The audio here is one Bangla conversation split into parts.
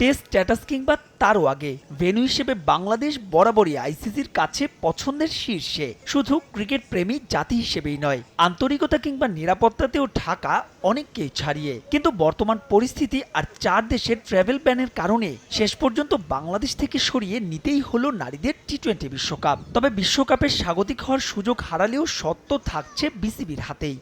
টেস্ট স্ট্যাটাস কিংবা তারও আগে। ভেন্যু হিসেবে বাংলাদেশ বরাবরই আইসিসির কাছে পছন্দের শীর্ষে। শুধু ক্রিকেট প্রেমী জাতি হিসেবেই নয়, আন্তরিকতা কিংবা নিরাপত্তাতেও ঢাকা অনেককেই ছাড়িয়ে। কিন্তু বর্তমান পরিস্থিতি আর চার দেশের ট্রাভেল ব্যানের কারণে শেষ পর্যন্ত বাংলাদেশ থেকে সরিয়ে নিতেই হলো নারীদের টি টোয়েন্টি বিশ্বকাপ। তবে বিশ্বকাপের স্বাগতিক হওয়ার সুযোগ হারালেও সত্য থাকছে বিসিবির হাতেই।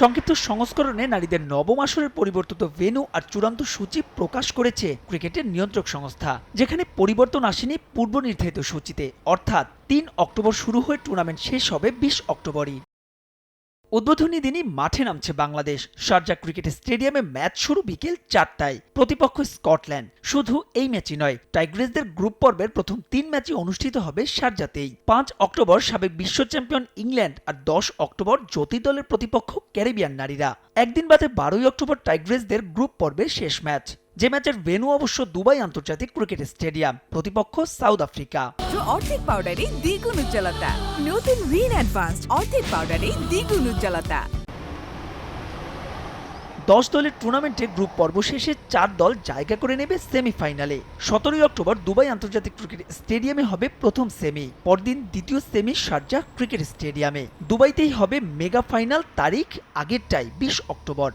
সংক্ষিপ্ত সংস্করণে নারীদের নবম আসরের পরিবর্তিত ভেনু আর চূড়ান্ত সূচি প্রকাশ করেছে ক্রিকেটের নিয়ন্ত্রক সংস্থা, যেখানে পরিবর্তন আসেনি পূর্ব নির্ধারিত সূচিতে। অর্থাৎ তিন অক্টোবর শুরু হয়ে টুর্নামেন্ট শেষ হবে বিশ অক্টোবরই। উদ্বোধনী দিনই মাঠে নামছে বাংলাদেশ। শারজা ক্রিকেট স্টেডিয়ামে ম্যাচ শুরু বিকেল চারটায়। প্রতিপক্ষ স্কটল্যান্ড। শুধু এই ম্যাচই নয়, টাইগ্রেসদের গ্রুপ পর্বের প্রথম তিন ম্যাচই অনুষ্ঠিত হবে শারজাতেই পাঁচ অক্টোবর সাবেক বিশ্ব চ্যাম্পিয়ন ইংল্যান্ড আর দশ অক্টোবর জ্যোতি দলের প্রতিপক্ষ ক্যারিবিয়ান নারীরা। একদিন বাদে বারোই অক্টোবর টাইগ্রেসদের গ্রুপ পর্বের শেষ ম্যাচ। যে ম্যাচের ভেনু অবশ্য দুবাই আন্তর্জাতিক ক্রিকেট স্টেডিয়াম প্রতিপক্ষ সাউথ আফ্রিকা অর্ধেক পাউডারে দ্বিগুণ উজ্জ্বলতা। নতুন রিন অ্যাডভান্স অর্ধেক পাউডারে দ্বিগুণ উজ্জ্বলতা। দশ দলের টুর্নামেন্টে গ্রুপ পর্ব শেষে চার দল জায়গা করে নেবে সেমিফাইনালে সতেরোই অক্টোবর দুবাই আন্তর্জাতিক ক্রিকেট স্টেডিয়ামে হবে প্রথম সেমি পরদিন দ্বিতীয় সেমি শারজা ক্রিকেট স্টেডিয়ামে দুবাইতেই হবে মেগা ফাইনাল তারিখ আগেরটাই বিশ অক্টোবর।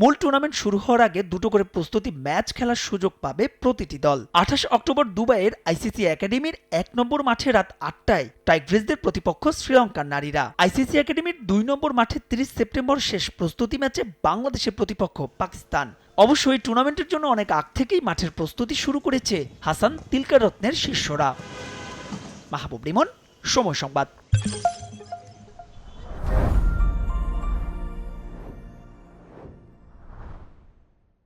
মূল টুর্নামেন্ট শুরু হওয়ার আগে দুটো করে প্রস্তুতি ম্যাচ খেলার সুযোগ পাবে প্রতিটি দল। আঠাশ অক্টোবর দুবাইয়ের আইসিসি একাডেমির এক নম্বর মাঠে রাত আটটায় টাইগ্রিসদের প্রতিপক্ষ শ্রীলঙ্কার নারীরা। আইসিসি একাডেমির দুই নম্বর মাঠে তিরিশ সেপ্টেম্বর শেষ প্রস্তুতি ম্যাচে বাংলাদেশের প্রতিপক্ষ পাকিস্তান। অবশ্যই টুর্নামেন্টের জন্য অনেক আগ থেকেই মাঠের প্রস্তুতি শুরু করেছে হাসান তিলকারত্নের শিষ্যরা। মাহবুব রিমন, সময় সংবাদ।